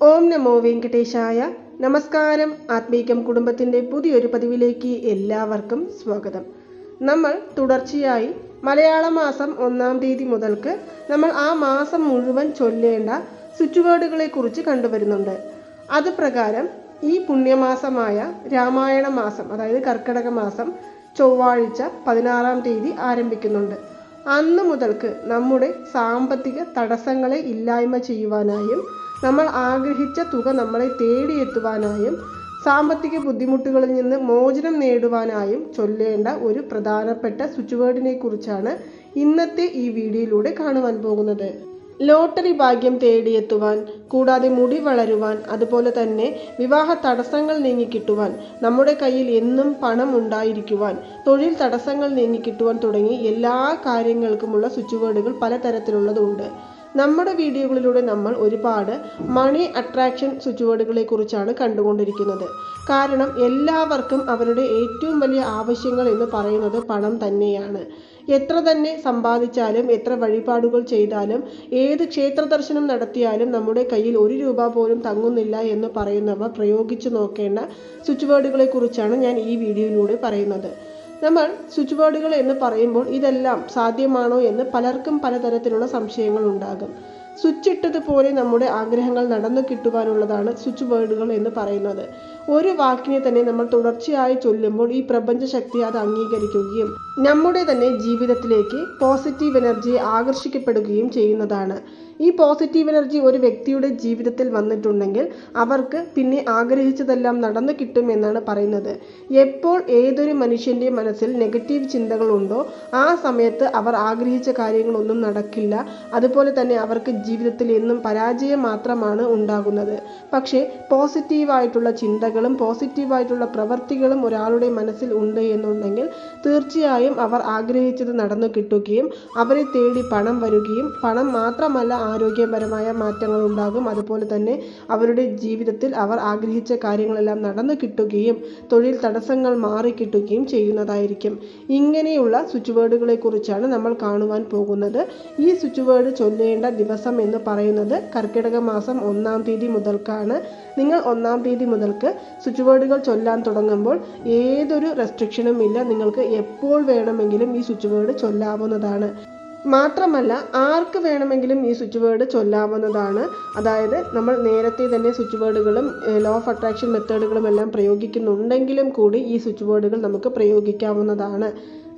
ഓം നമോ വെങ്കടേശായ. നമസ്കാരം. ആത്മീകം കുടുംബത്തിന്റെ പുതിയൊരു പതിവിലേക്ക് എല്ലാവർക്കും സ്വാഗതം. നമ്മൾ തുടർച്ചയായി മലയാള മാസം ഒന്നാം തീയതി മുതൽക്ക് നമ്മൾ ആ മാസം മുഴുവൻ ചൊല്ലേണ്ട സ്വിച്ച് വേർഡുകളെ കുറിച്ച് കണ്ടുവരുന്നുണ്ട്. അത് പ്രകാരം ഈ പുണ്യമാസമായ രാമായണ മാസം അതായത് കർക്കിടക മാസം ചൊവ്വാഴ്ച പതിനാറാം തീയതി ആരംഭിക്കുന്നുണ്ട്. അന്ന് മുതൽക്ക് നമ്മുടെ സാമ്പത്തിക തടസ്സങ്ങളെ ഇല്ലായ്മ ചെയ്യുവാനായും നമ്മൾ ആഗ്രഹിച്ച തുക നമ്മളെ തേടിയെത്തുവാനായും സാമ്പത്തിക ബുദ്ധിമുട്ടുകളിൽ നിന്ന് മോചനം നേടുവാനായും ചൊല്ലേണ്ട ഒരു പ്രധാനപ്പെട്ട സ്വിച്ച് വേർഡിനെ കുറിച്ചാണ് ഇന്നത്തെ ഈ വീഡിയോയിലൂടെ കാണുവാൻ പോകുന്നത്. ലോട്ടറി ഭാഗ്യം തേടിയെത്തുവാൻ കൂടാതെ മുടി വളരുവാൻ അതുപോലെ തന്നെ വിവാഹ തടസ്സങ്ങൾ നീങ്ങിക്കിട്ടുവാൻ നമ്മുടെ കയ്യിൽ എന്നും പണം ഉണ്ടായിരിക്കുവാൻ തൊഴിൽ തടസ്സങ്ങൾ നീങ്ങിക്കിട്ടുവാൻ തുടങ്ങി എല്ലാ കാര്യങ്ങൾക്കുമുള്ള സ്വിച്ച് വേർഡുകൾ പലതരത്തിലുള്ളതുണ്ട്. നമ്മുടെ വീഡിയോകളിലൂടെ നമ്മൾ ഒരുപാട് മണി അട്രാക്ഷൻ സ്വിച്ച് കുറിച്ചാണ് കണ്ടുകൊണ്ടിരിക്കുന്നത്. കാരണം എല്ലാവർക്കും അവരുടെ ഏറ്റവും വലിയ ആവശ്യങ്ങൾ എന്ന് പറയുന്നത് പണം തന്നെയാണ്. എത്ര തന്നെ സമ്പാദിച്ചാലും എത്ര വഴിപാടുകൾ ചെയ്താലും ഏത് ക്ഷേത്ര ദർശനം നടത്തിയാലും നമ്മുടെ കയ്യിൽ ഒരു രൂപ പോലും തങ്ങുന്നില്ല എന്ന് പറയുന്നവ പ്രയോഗിച്ചു നോക്കേണ്ട സ്വിച്ച് വേർഡുകളെ കുറിച്ചാണ് ഞാൻ ഈ വീഡിയോയിലൂടെ പറയുന്നത്. നമ്മൾ സ്വിച്ച് ബോർഡുകൾ എന്ന് പറയുമ്പോൾ ഇതെല്ലാം സാധ്യമാണോ എന്ന് പലർക്കും പലതരത്തിലുള്ള സംശയങ്ങൾ ഉണ്ടാകും. സ്വിച്ച് ഇട്ടതുപോലെ നമ്മുടെ ആഗ്രഹങ്ങൾ നടന്നു കിട്ടുവാനുള്ളതാണ് സ്വിച്ച് വേർഡുകൾ എന്ന് പറയുന്നത്. ഒരു വാക്കിനെ തന്നെ നമ്മൾ തുടർച്ചയായി ചൊല്ലുമ്പോൾ ഈ പ്രപഞ്ച ശക്തി അത് അംഗീകരിക്കുകയും നമ്മുടെ തന്നെ ജീവിതത്തിലേക്ക് പോസിറ്റീവ് എനർജി ആകർഷിക്കപ്പെടുകയും ചെയ്യുന്നതാണ്. ഈ പോസിറ്റീവ് എനർജി ഒരു വ്യക്തിയുടെ ജീവിതത്തിൽ വന്നിട്ടുണ്ടെങ്കിൽ അവർക്ക് പിന്നെ ആഗ്രഹിച്ചതെല്ലാം നടന്നു കിട്ടും എന്നാണ് പറയുന്നത്. എപ്പോൾ ഏതൊരു മനുഷ്യന്റെ മനസ്സിൽ നെഗറ്റീവ് ചിന്തകളുണ്ടോ ആ സമയത്ത് അവർ ആഗ്രഹിച്ച കാര്യങ്ങളൊന്നും നടക്കില്ല. അതുപോലെ തന്നെ അവർക്ക് ജീവിതത്തിൽ എന്നും പരാജയം മാത്രമാണ് ഉണ്ടാകുന്നത്. പക്ഷേ പോസിറ്റീവായിട്ടുള്ള ചിന്തകളും പോസിറ്റീവായിട്ടുള്ള പ്രവൃത്തികളും ഒരാളുടെ മനസ്സിൽ ഉണ്ട് എന്നുണ്ടെങ്കിൽ തീർച്ചയായും അവർ ആഗ്രഹിച്ചത് നടന്നു കിട്ടുകയും അവരെ തേടി പണം വരികയും പണം മാത്രമല്ല ആരോഗ്യപരമായ മാറ്റങ്ങൾ ഉണ്ടാകും. അതുപോലെ തന്നെ അവരുടെ ജീവിതത്തിൽ അവർ ആഗ്രഹിച്ച കാര്യങ്ങളെല്ലാം നടന്നു കിട്ടുകയും തൊഴിൽ തടസ്സങ്ങൾ മാറിക്കിട്ടുകയും ചെയ്യുന്നതായിരിക്കും. ഇങ്ങനെയുള്ള സ്വിച്ച് വേർഡുകളെ കുറിച്ചാണ് നമ്മൾ കാണുവാൻ പോകുന്നത്. ഈ സ്വിച്ച് വേർഡ് ചൊല്ലേണ്ട ദിവസം എന്ന് പറയുന്നത് കർക്കിടക മാസം ഒന്നാം തീയതി മുതൽക്കാണ്. നിങ്ങൾ ഒന്നാം തീയതി മുതൽക്ക് സ്വിച്ച് ബോർഡുകൾ ചൊല്ലാൻ തുടങ്ങുമ്പോൾ ഏതൊരു റെസ്ട്രിക്ഷനും ഇല്ല. നിങ്ങൾക്ക് എപ്പോൾ വേണമെങ്കിലും ഈ സ്വിച്ച് ബോർഡ് ചൊല്ലാവുന്നതാണ്. മാത്രമല്ല ആർക്ക് വേണമെങ്കിലും ഈ സ്വിച്ച് ബോർഡ് ചൊല്ലാവുന്നതാണ്. അതായത് നമ്മൾ നേരത്തെ തന്നെ സ്വിച്ച് ബോർഡുകളും ലോ ഓഫ് അട്രാക്ഷൻ മെത്തേഡുകളും എല്ലാം പ്രയോഗിക്കുന്നുണ്ടെങ്കിലും കൂടി ഈ സ്വിച്ച് ബോർഡുകൾ നമുക്ക് പ്രയോഗിക്കാവുന്നതാണ്.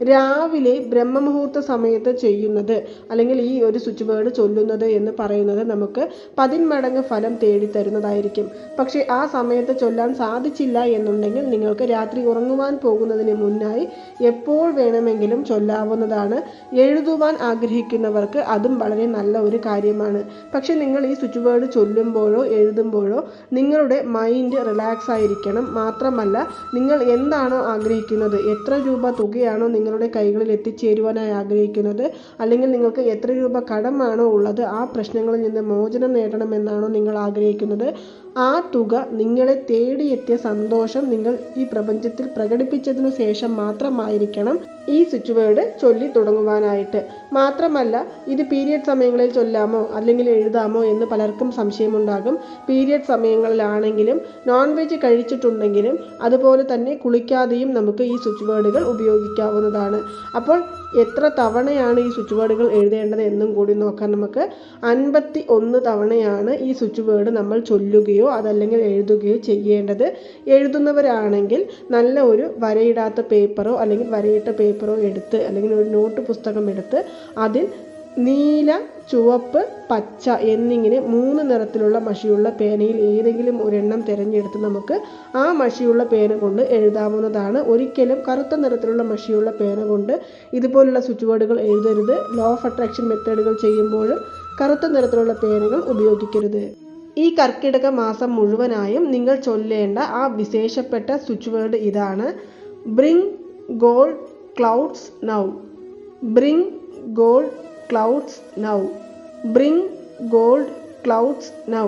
രാവിലെ ബ്രഹ്മമുഹൂർത്ത സമയത്ത് ചെയ്യുന്നത് അല്ലെങ്കിൽ ഈ ഒരു സ്വിച്ച് വേർഡ് ചൊല്ലുന്നത് എന്ന് പറയുന്നത് നമുക്ക് പതിന്മടങ്ങ് ഫലം തേടിത്തരുന്നതായിരിക്കും. പക്ഷേ ആ സമയത്ത് ചൊല്ലാൻ സാധിച്ചില്ല എന്നുണ്ടെങ്കിൽ നിങ്ങൾക്ക് രാത്രി ഉറങ്ങുവാൻ പോകുന്നതിന് മുന്നായി എപ്പോൾ വേണമെങ്കിലും ചൊല്ലാവുന്നതാണ്. എഴുതുവാൻ ആഗ്രഹിക്കുന്നവർക്ക് അതും വളരെ നല്ല ഒരു കാര്യമാണ്. പക്ഷെ നിങ്ങൾ ഈ സ്വിച്ച് വേർഡ് ചൊല്ലുമ്പോഴോ എഴുതുമ്പോഴോ നിങ്ങളുടെ മൈൻഡ് റിലാക്സ് ആയിരിക്കണം. മാത്രമല്ല നിങ്ങൾ എന്താണോ ആഗ്രഹിക്കുന്നത് എത്ര രൂപ തുകയാണോ നിങ്ങളുടെ കൈകളിൽ എത്തിച്ചേരുവാനായി ആഗ്രഹിക്കുന്നത്? അല്ലെങ്കിൽ നിങ്ങൾക്ക് എത്ര രൂപ കടമാണോ ഉള്ളത്? ആ പ്രശ്നങ്ങളിൽ നിന്ന് മോചനം നേടണമെന്നാണോ നിങ്ങൾ ആഗ്രഹിക്കുന്നത്? ആ തുക നിങ്ങളെ തേടിയെത്തിയ സന്തോഷം നിങ്ങൾ ഈ പ്രപഞ്ചത്തിൽ പ്രകടിപ്പിച്ചതിനു ശേഷം മാത്രമായിരിക്കണം ഈ സ്വിച്ച് വേർഡ് ചൊല്ലി തുടങ്ങുവാനായിട്ട്. മാത്രമല്ല ഇത് പീരിയഡ് സമയങ്ങളിൽ ചൊല്ലാമോ അല്ലെങ്കിൽ എഴുതാമോ എന്ന് പലർക്കും സംശയമുണ്ടാകും. പീരിയഡ് സമയങ്ങളിലാണെങ്കിലും നോൺ വെജ് കഴിച്ചിട്ടുണ്ടെങ്കിലും അതുപോലെ തന്നെ കുളിക്കാതെയും നമുക്ക് ഈ സ്വിച്ച് വേർഡുകൾ ഉപയോഗിക്കാവുന്നതാണ്. അപ്പോൾ എത്ര തവണയാണ് ഈ സ്വിച്ച് വേർഡുകൾ എഴുതേണ്ടത് എന്നും കൂടി നോക്കാൻ നമുക്ക്. അൻപത്തി ഒന്ന് തവണയാണ് ഈ സ്വിച്ച് വേർഡ് നമ്മൾ ചൊല്ലുകയോ അതല്ലെങ്കിൽ എഴുതുകയോ ചെയ്യേണ്ടത് എഴുതുന്നവരാണെങ്കിൽ നല്ല ഒരു വരയിടാത്ത പേപ്പറോ അല്ലെങ്കിൽ വരയിട്ട പേപ്പറോ എടുത്ത് അല്ലെങ്കിൽ ഒരു നോട്ട് പുസ്തകം എടുത്ത് അതിൽ നീല ചുവപ്പ് പച്ച എന്നിങ്ങനെ മൂന്ന് നിറത്തിലുള്ള മഷിയുള്ള പേനയിൽ ഏതെങ്കിലും ഒരെണ്ണം തിരഞ്ഞെടുത്ത് നമുക്ക് ആ മഷിയുള്ള പേന കൊണ്ട് എഴുതാവുന്നതാണ്. ഒരിക്കലും കറുത്ത നിറത്തിലുള്ള മഷിയുള്ള പേന കൊണ്ട് ഇതുപോലുള്ള സ്വിച്ച് ബോർഡുകൾ എഴുതരുത് ലോ ഓഫ് അട്രാക്ഷൻ മെത്തേഡുകൾ ചെയ്യുമ്പോഴും കറുത്ത നിറത്തിലുള്ള പേനകൾ ഉപയോഗിക്കരുത്. ഈ കർക്കിടക മാസം മുഴുവനായും നിങ്ങൾ ചൊല്ലേണ്ട ആ വിശേഷപ്പെട്ട സ്വിച്ച് വേർഡ് ഇതാണ്. Bring gold clouds now bring gold clouds now bring gold clouds now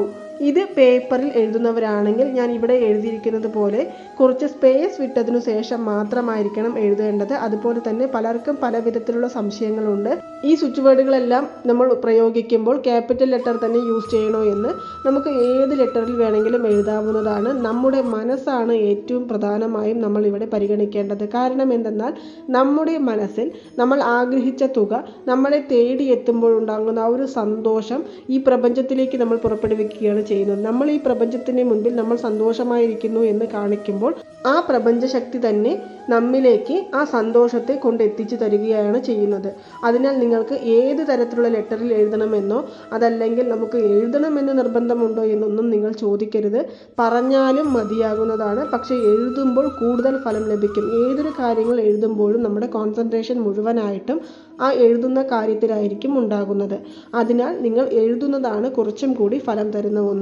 ഇത് പേപ്പറിൽ എഴുതുന്നവരാണെങ്കിൽ ഞാൻ ഇവിടെ എഴുതിയിരിക്കുന്നത് പോലെ കുറച്ച് സ്പേസ് വിട്ടതിനു ശേഷം മാത്രമായിരിക്കണം എഴുതേണ്ടത്. അതുപോലെ തന്നെ പലർക്കും പല വിധത്തിലുള്ള സംശയങ്ങളുണ്ട്. ഈ സ്വിച്ച് വേർഡുകളെല്ലാം നമ്മൾ പ്രയോഗിക്കുമ്പോൾ ക്യാപിറ്റൽ ലെറ്റർ തന്നെ യൂസ് ചെയ്യണോ എന്ന് നമുക്ക് ഏത് ലെറ്ററിൽ വേണമെങ്കിലും എഴുതാവുന്നതാണ്. നമ്മുടെ മനസ്സാണ് ഏറ്റവും പ്രധാനമായും നമ്മൾ ഇവിടെ പരിഗണിക്കേണ്ടത്. കാരണം എന്തെന്നാൽ നമ്മുടെ മനസ്സിൽ നമ്മൾ ആഗ്രഹിച്ച തുക നമ്മളെ തേടി എത്തുമ്പോഴുണ്ടാകുന്ന ആ ഒരു സന്തോഷം ഈ പ്രപഞ്ചത്തിലേക്ക് നമ്മൾ പുറപ്പെടുവിക്കുകയാണ് ചെയ്യുന്നത് നമ്മൾ ഈ പ്രപഞ്ചത്തിന് മുൻപിൽ നമ്മൾ സന്തോഷമായിരിക്കുന്നു എന്ന് കാണിക്കുമ്പോൾ ആ പ്രപഞ്ചശക്തി തന്നെ നമ്മിലേക്ക് ആ സന്തോഷത്തെ കൊണ്ടെത്തിച്ചു തരികയാണ് ചെയ്യുന്നത്. അതിനാൽ നിങ്ങൾക്ക് ഏത് തരത്തിലുള്ള ലെറ്ററിൽ എഴുതണമെന്നോ അതല്ലെങ്കിൽ നമുക്ക് എഴുതണമെന്ന് നിർബന്ധമുണ്ടോ എന്നൊന്നും നിങ്ങൾ ചോദിക്കരുത്. പറഞ്ഞാലും മതിയാകുന്നതാണ്. പക്ഷേ എഴുതുമ്പോൾ കൂടുതൽ ഫലം ലഭിക്കും. ഏതൊരു കാര്യങ്ങൾ എഴുതുമ്പോഴും നമ്മുടെ കോൺസെൻട്രേഷൻ മുഴുവനായിട്ടും ആ എഴുതുന്ന കാര്യത്തിലായിരിക്കും ഉണ്ടാകുന്നത്. അതിനാൽ നിങ്ങൾ എഴുതുന്നതാണ് കുറച്ചും കൂടി ഫലം തരുന്ന ഒന്ന്.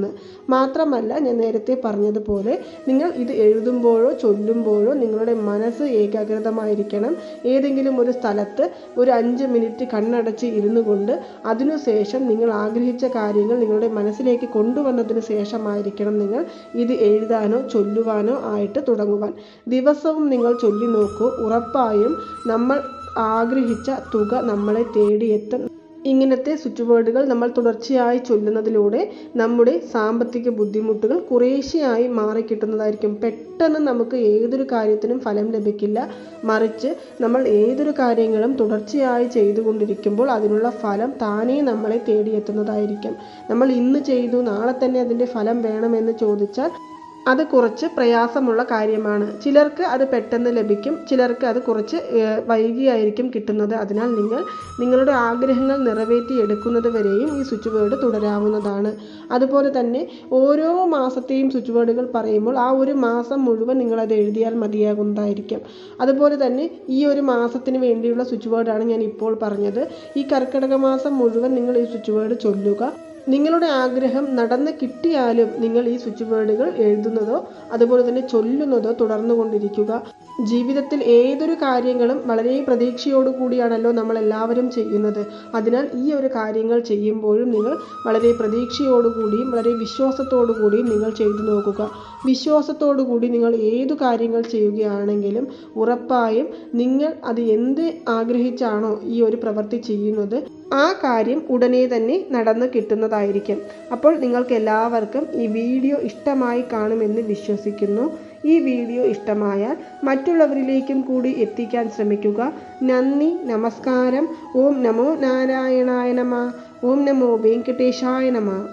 മാത്രമല്ല ഞാൻ നേരത്തെ പറഞ്ഞതുപോലെ നിങ്ങൾ ഇത് എഴുതുമ്പോഴോ ചൊല്ലുമ്പോഴോ നിങ്ങളുടെ മനസ്സ് ഏകാഗ്രതമായിരിക്കണം. ഏതെങ്കിലും ഒരു സ്ഥലത്ത് ഒരു അഞ്ച് മിനിറ്റ് കണ്ണടച്ച് ഇരുന്നു കൊണ്ട് അതിനുശേഷം നിങ്ങൾ ആഗ്രഹിച്ച കാര്യങ്ങൾ നിങ്ങളുടെ മനസ്സിലേക്ക് കൊണ്ടുവന്നതിന് ശേഷമായിരിക്കണം നിങ്ങൾ ഇത് എഴുതാനോ ചൊല്ലുവാനോ ആയിട്ട് തുടങ്ങുവാൻ. ദിവസവും നിങ്ങൾ ചൊല്ലി നോക്കൂ ഉറപ്പായും നമ്മൾ ആഗ്രഹിച്ച തുക നമ്മളെ തേടിയെത്തും. ഇങ്ങനത്തെ സ്വിച്ച് വേർഡുകൾ നമ്മൾ തുടർച്ചയായി ചൊല്ലുന്നതിലൂടെ നമ്മുടെ സാമ്പത്തിക ബുദ്ധിമുട്ടുകൾ കുറേശ്ശെയായി മാറിക്കിട്ടുന്നതായിരിക്കും പെട്ടെന്ന് നമുക്ക് ഏതൊരു കാര്യത്തിനും ഫലം ലഭിക്കില്ല. മറിച്ച് നമ്മൾ ഏതൊരു കാര്യങ്ങളും തുടർച്ചയായി ചെയ്തുകൊണ്ടിരിക്കുമ്പോൾ അതിനുള്ള ഫലം താനേ നമ്മളെ തേടിയെത്തുന്നതായിരിക്കും. നമ്മൾ ഇന്ന് ചെയ്തു നാളെ തന്നെ അതിന്റെ ഫലം വേണമെന്ന് ചോദിച്ചാൽ അത് കുറച്ച് പ്രയാസമുള്ള കാര്യമാണ്. ചിലർക്ക് അത് പെട്ടെന്ന് ലഭിക്കും ചിലർക്ക് അത് കുറച്ച് വൈകിയായിരിക്കും കിട്ടുന്നത്. അതിനാൽ നിങ്ങൾ നിങ്ങളുടെ ആഗ്രഹങ്ങൾ നിറവേറ്റി എടുക്കുന്നത് വരെയും ഈ സ്വിച്ച് വേർഡ് തുടരാവുന്നതാണ്. അതുപോലെ തന്നെ ഓരോ മാസത്തെയും സ്വിച്ച് വേർഡുകൾ പറയുമ്പോൾ ആ ഒരു മാസം മുഴുവൻ നിങ്ങളത് എഴുതിയാൽ മതിയാകുന്നതായിരിക്കും. അതുപോലെ തന്നെ ഈ ഒരു മാസത്തിന് വേണ്ടിയുള്ള സ്വിച്ച് വേർഡാണ് ഞാൻ ഇപ്പോൾ പറഞ്ഞത്. ഈ കർക്കിടക മാസം മുഴുവൻ നിങ്ങൾ ഈ സ്വിച്ച് വേർഡ് ചൊല്ലുക. നിങ്ങളുടെ ആഗ്രഹം നടന്ന് കിട്ടിയാലും നിങ്ങൾ ഈ സ്വിച്ച് വേർഡുകൾ എഴുതുന്നതോ അതുപോലെ തന്നെ ചൊല്ലുന്നതോ തുടർന്നു കൊണ്ടിരിക്കുക ജീവിതത്തിൽ ഏതൊരു കാര്യങ്ങളും വളരെ പ്രതീക്ഷയോടു കൂടിയാണല്ലോ നമ്മൾ എല്ലാവരും ചെയ്യുന്നത്. അതിനാൽ ഈ ഒരു കാര്യങ്ങൾ ചെയ്യുമ്പോഴും നിങ്ങൾ വളരെ പ്രതീക്ഷയോട് കൂടിയും വളരെ വിശ്വാസത്തോടു കൂടിയും നിങ്ങൾ ചെയ്തു നോക്കുക. വിശ്വാസത്തോടു കൂടി നിങ്ങൾ ഏതു കാര്യങ്ങൾ ചെയ്യുകയാണെങ്കിലും ഉറപ്പായും നിങ്ങൾ അത് എന്ത് ആഗ്രഹിച്ചാണോ ഈ ഒരു പ്രവൃത്തി ചെയ്യുന്നത് ആ കാര്യം ഉടനെ തന്നെ നടന്ന് കിട്ടുന്നതായിരിക്കും. അപ്പോൾ നിങ്ങൾക്ക് എല്ലാവർക്കും ഈ വീഡിയോ ഇഷ്ടമായി കാണുമെന്ന് വിശ്വസിക്കുന്നു. ഈ വീഡിയോ ഇഷ്ടമായാൽ മറ്റുള്ളവരിലേക്കും കൂടി എത്തിക്കാൻ ശ്രമിക്കുക. നന്ദി നമസ്കാരം. ഓം നമോ നാരായണായ നമ. ഓം നമോ വെങ്കടേശായ നമ.